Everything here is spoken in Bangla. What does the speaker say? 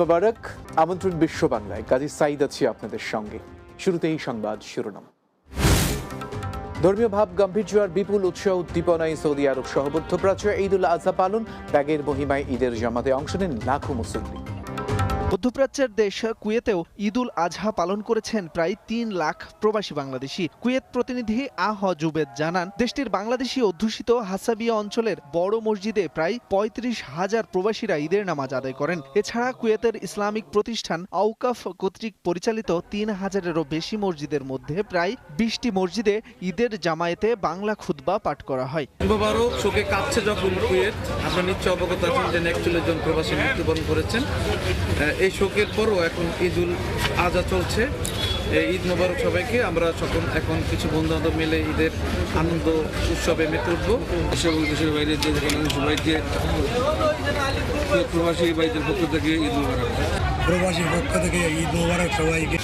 মোবারক, আমন্ত্রণ বিশ্ব বাংলায়। কাজী সাইদ আছি আপনাদের সঙ্গে। শুরুতেই সংবাদ শিরোনাম। ধর্মীয় ভাব গাম্ভীর্য আর বিপুল উৎসাহ উদ্দীপনায় সৌদি আরব সহ মধ্যপ্রাচ্য ঈদ উল আজহা পালন। ত্যাগের মহিমায় ঈদের জামাতে অংশ নেন লাখো মুসল্লি। মধ্যপ্রাচ্যের দেশ কুয়েতেও ঈদুল আজহা পালন করেছেন প্রায় তিন লাখ প্রবাসী বাংলাদেশি। কুয়েত প্রতিনিধি আহ জুবেদ জানান, দেশটির বাংলাদেশি অধ্যুষিত হাসাবিয়া অঞ্চলের বড় মসজিদে প্রায় পঁয়ত্রিশ হাজার প্রবাসীরা ঈদের নামাজ আদায় করেন। এছাড়া কুয়েতের ইসলামিক প্রতিষ্ঠান আউকাফ কর্তৃক পরিচালিত তিন হাজারেরও বেশি মসজিদের মধ্যে প্রায় বিশটি মসজিদে ঈদের জামায়াতে বাংলা খুতবা পাঠ করা হয়। যখন কুয়েত। নিশ্চয় অবগত আছেন যে একচল্লিশ জন প্রবাসী মৃত্যুবরণ করেছেন। এই শোকের পরও এখন ঈদুল আজা চলছে। এই ঈদ মোবারক সবাইকে। আমরা সকল এখন কিছু বন্ধু বান্ধব মিলে ঈদের আনন্দ উৎসবে মেতে উঠবো। দেশে এবং দেশের বাইরে যে সবাইকে প্রবাসী ভাইদের পক্ষ থেকে ঈদ মোবারক। প্রবাসীর পক্ষ থেকে ঈদ মোবারক সবাইকে।